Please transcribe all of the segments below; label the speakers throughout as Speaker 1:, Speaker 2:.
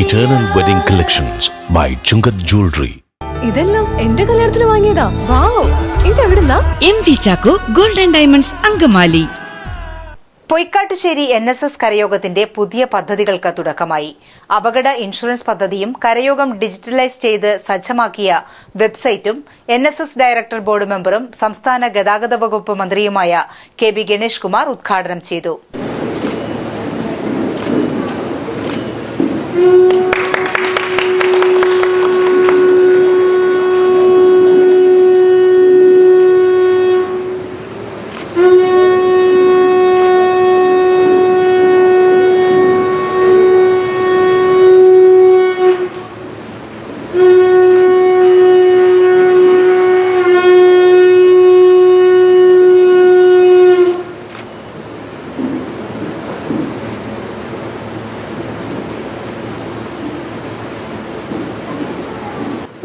Speaker 1: Eternal wedding collections by Chungath jewellery
Speaker 2: ഇതെല്ലാം എന്റെ കല്യാണത്തിന് വാങ്ങിയതാ. Wow. ഇതെവിടുന്നാ?
Speaker 3: M V Chacko golden diamonds Angamaly.
Speaker 4: Poikkattussery N S S കരയോഗത്തിന്റെ പുതിയ പദ്ധതികൾക്ക് തുടക്കമായി. അപകട ഇൻഷുറൻസ് പദ്ധതിയും കരയോഗം ഡിജിറ്റലൈസ് ചെയ്ത് സജ്ജമാക്കിയ വെബ്സൈറ്റും N S S director board മെമ്പറും സംസ്ഥാന ഗതാഗത വകുപ്പ് മന്ത്രിയുമായ കെ ബി ഗണേഷ് കുമാർ ഉദ്ഘാടനം ചെയ്തു.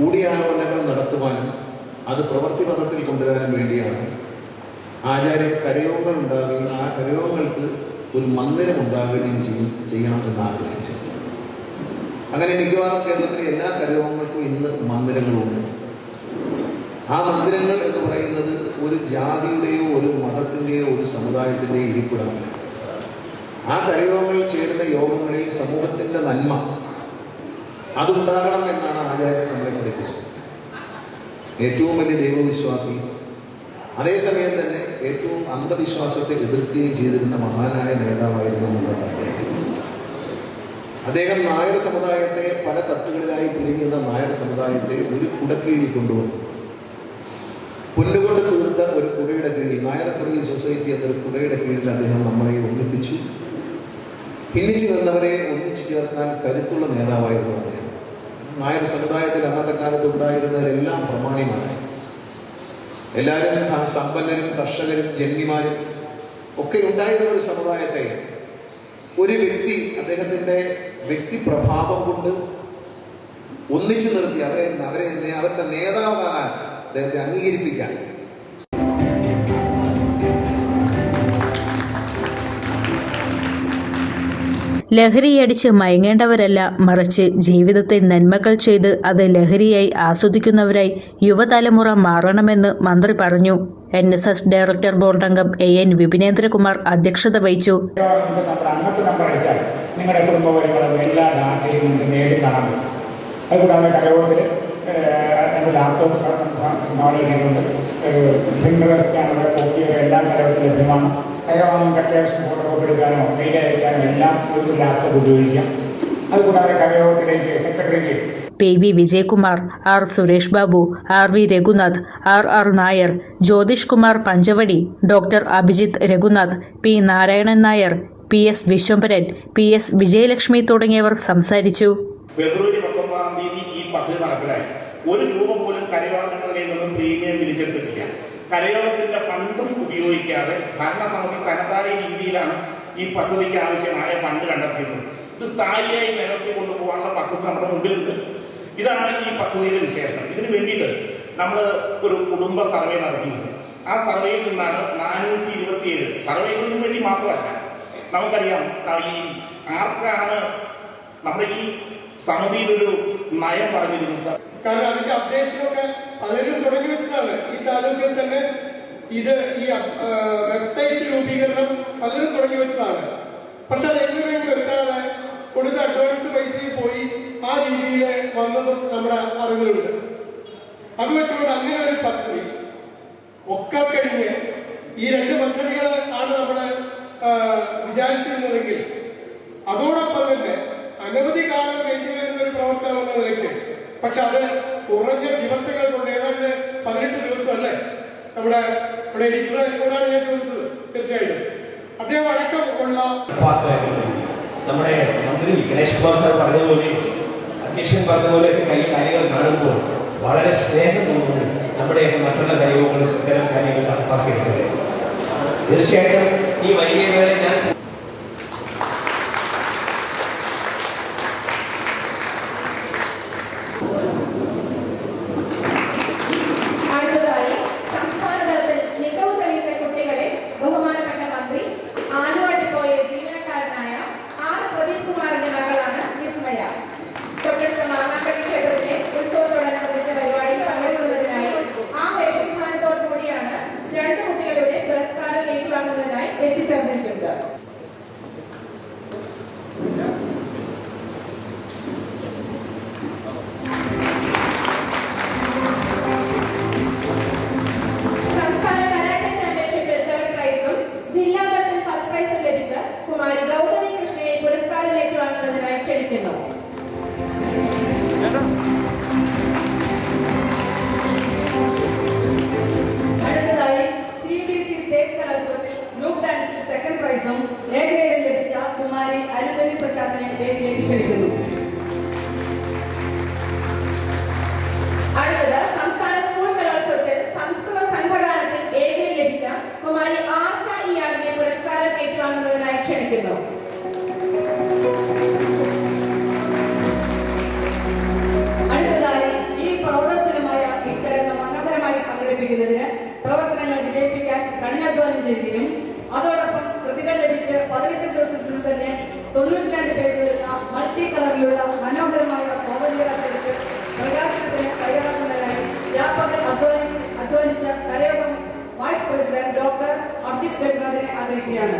Speaker 5: കൂടിയാലോചനകൾ നടത്തുവാനും അത് പ്രവൃത്തി പദത്തിൽ കൊണ്ടുവരാനും വേണ്ടിയാണ്. ആചാര്യ കരയോഗങ്ങൾ ഉണ്ടാകുകയും ആ കരയോഗങ്ങൾക്ക് ഒരു മന്ദിരം ഉണ്ടാകുകയും ചെയ്യും ചെയ്യണം എന്ന് ആഗ്രഹിച്ചു അങ്ങനെ മിക്കവാറും കേരളത്തിലെ എല്ലാ കരയോഗങ്ങൾക്കും ഇന്ന് മന്ദിരങ്ങളുണ്ട്. ആ മന്ദിരങ്ങൾ എന്ന് പറയുന്നത് ഒരു ജാതിയുടെയോ ഒരു മതത്തിന്റെയോ ഒരു സമുദായത്തിന്റെയോ ഇരിപ്പിടമല്ല ആ കരയോഗങ്ങളിൽ ചേരുന്ന യോഗങ്ങളിൽ സമൂഹത്തിന്റെ നന്മ അതുണ്ടാകണം എന്നാണ് ആചാര്യൻ നമ്മളെ പഠിപ്പിച്ചത്. ഏറ്റവും വലിയ ദൈവവിശ്വാസി. അതേസമയം തന്നെ ഏറ്റവും അന്ധവിശ്വാസത്തെ എതിർക്കുകയും ചെയ്തിരുന്ന മഹാനായ നേതാവായിരുന്നു നമ്മുടെ അദ്ദേഹം അദ്ദേഹം നായർ സമുദായത്തെ പല തട്ടുകളിലായി പിരിഞ്ഞിരുന്ന നായർ സമുദായത്തെ ഒരു കുടക്കീഴിൽ കൊണ്ടുവന്നു. പുല്ലുകൊണ്ട് തീർത്ത ഒരു കുടയുടെ കീഴിൽ നായർ സർവീസ് സൊസൈറ്റി എന്നൊരു കുടയുടെ കീഴിൽ അദ്ദേഹം നമ്മളെ ഒന്നിപ്പിച്ചു. ഭിന്നിച്ചു നിന്നവരെ ഒന്നിച്ചു ചേർക്കാൻ കരുത്തുള്ള നേതാവായിരുന്നു അദ്ദേഹം. നായർ സമുദായത്തിൽ അന്നത്തെ കാലത്ത് ഉണ്ടായിരുന്നവരെല്ലാം പ്രമാണിമാരായി എല്ലാവരും സമ്പന്നരും കർഷകരും ജന്മിമാരും ഒക്കെ ഉണ്ടായിരുന്ന ഒരു സമുദായത്തെ ഒരു വ്യക്തി അദ്ദേഹത്തിന്റെ വ്യക്തിപ്രഭാവം കൊണ്ട് ഒന്നിച്ചു നിർത്തി അവരെ അവരെ അവരുടെ നേതാവാകാൻ അദ്ദേഹത്തെ അംഗീകരിപ്പിക്കാൻ
Speaker 6: ലഹരിയടിച്ച് മയങ്ങേണ്ടവരല്ല മറിച്ച് ജീവിതത്തെ നന്മകൾ ചെയ്ത് അത് ലഹരിയായി ആസ്വദിക്കുന്നവരായി യുവതലമുറ മാറണമെന്ന് മന്ത്രി പറഞ്ഞു. N S S director board അംഗം എ എൻ വിപിനേന്ദ്രകുമാർ അധ്യക്ഷത വഹിച്ചു.
Speaker 7: നിങ്ങളുടെ ലാപ്ടോപ്പ് ഒരു ലാപ്ടോപ്പ് ഉപയോഗിക്കാം. അതുകൂടാതെ കരയോഗത്തിലേക്ക് സെക്രട്ടറിക്ക്
Speaker 6: P V Vijayakumar R Suresh Babu R V Raghunath R R Nair Jyothish Kumar Panchavadi doctor Abhijith Raghunath P Narayanan Nair P S Viswambharan P S Vijayalakshmi തുടങ്ങിയവർ സംസാരിച്ചു.
Speaker 8: ഫെബ്രുവരി പത്തൊമ്പതാം തീയതി ഈ പദ്ധതി നടപ്പിലായി. ഒരു രൂപ പോലും കരയോളങ്ങളിൽ നിന്നും പ്രീമിയം പിരിച്ചെടുത്തിട്ടില്ല കരയോളത്തിന്റെ ഫണ്ടും ഉപയോഗിക്കാതെ ഭരണസമിതി തനതായ രീതിയിലാണ് ഈ പദ്ധതിക്ക് ആവശ്യമായ ഫണ്ട് കണ്ടെത്തിയിട്ടുള്ളത് ഇത് സ്ഥായിയായി നിലനിർത്തി കൊണ്ടുപോകാനുള്ള പദ്ധതി നമ്മുടെ മുമ്പിലുണ്ട്. ഇതാണ് ഈ പദ്ധതിയുടെ വിശേഷം ഇതിനു വേണ്ടിയിട്ട് നമ്മൾ ഒരു കുടുംബ സർവേ നടത്തിയിട്ടുണ്ട്. ആ സർവേയിൽ നിന്നാണ് നാനൂറ്റി ഇരുപത്തിയേഴ് സർവേയിന് വേണ്ടി മാത്രമല്ല നമുക്കറിയാം ഈ ആർക്കാണ് നമ്മുടെ ഈ സമിതിയിലൊരു നയം പറഞ്ഞിരുന്നു സാർ?
Speaker 9: കാരണം അതിന്റെ അപ്ഡേഷനൊക്കെ പലരും തുടങ്ങി വെച്ചതാണ്. ഈ താലൂക്കിൽ തന്നെ ഇത് ഈ വെബ്സൈറ്റ് രൂപീകരണം പലരും തുടങ്ങി വെച്ചതാണ്. പക്ഷെ അത് എങ്ങനെയെങ്കിലും വെക്കാതെ കൊടുത്ത അഡ്വാൻസ് പൈസയിൽ പോയി ആ രീതിയിൽ വന്നതും നമ്മുടെ അറിവിലുണ്ട്. അത് വെച്ചുകൊണ്ട് അങ്ങനെ ഒരു പദ്ധതി ഒക്കെ കഴിഞ്ഞ് ഈ രണ്ട് പദ്ധതികൾ ആണ് നമ്മൾ വിചാരിച്ചിരുന്നതെങ്കിൽ അതോടൊപ്പം തന്നെ അനവധി കാലം വേണ്ടിവരുന്ന ഒരു പ്രവർത്തനം എന്ന നിലയ്ക്ക് പക്ഷെ അത് കുറഞ്ഞ ദിവസങ്ങൾ കൊണ്ട് ഏതാണ്ട് പതിനെട്ട് ദിവസം അല്ലേ? നമ്മുടെ നമ്മുടെ എഡിറ്ററോടാണ് ഞാൻ ചോദിച്ചത്. തീർച്ചയായിട്ടും. അദ്ദേഹം അടക്കം ഉള്ള
Speaker 10: ഉറപ്പാക്കുവാനുണ്ട്. നമ്മുടെ മന്ത്രി ഗണേഷ് കുമാർ സാർ പറഞ്ഞതുപോലെ അധ്യക്ഷൻ പറഞ്ഞതുപോലെ കൈ കാര്യങ്ങൾ കാണുമ്പോൾ വളരെ സ്നേഹം തോന്നുന്നു നമ്മുടെ മറ്റുള്ള കാര്യങ്ങളും ഇത്തരം കാര്യങ്ങൾ നടപ്പാക്കിയിരിക്കുന്നത് തീർച്ചയായിട്ടും ഈ വൈകിയ വേള
Speaker 11: മനോഹരമായ സൗകര്യത്തെക്കുറിച്ച് പ്രകാശനത്തിന് തയ്യാറാക്കുന്നതിനായി വ്യാപകൻ അധ്വാനി അധ്വാനിച്ച കരയോഗം വൈസ് പ്രസിഡന്റ് ഡോക്ടർ അബ്ജിത് ബംഗാദിനെ അറിയിക്കുകയാണ്.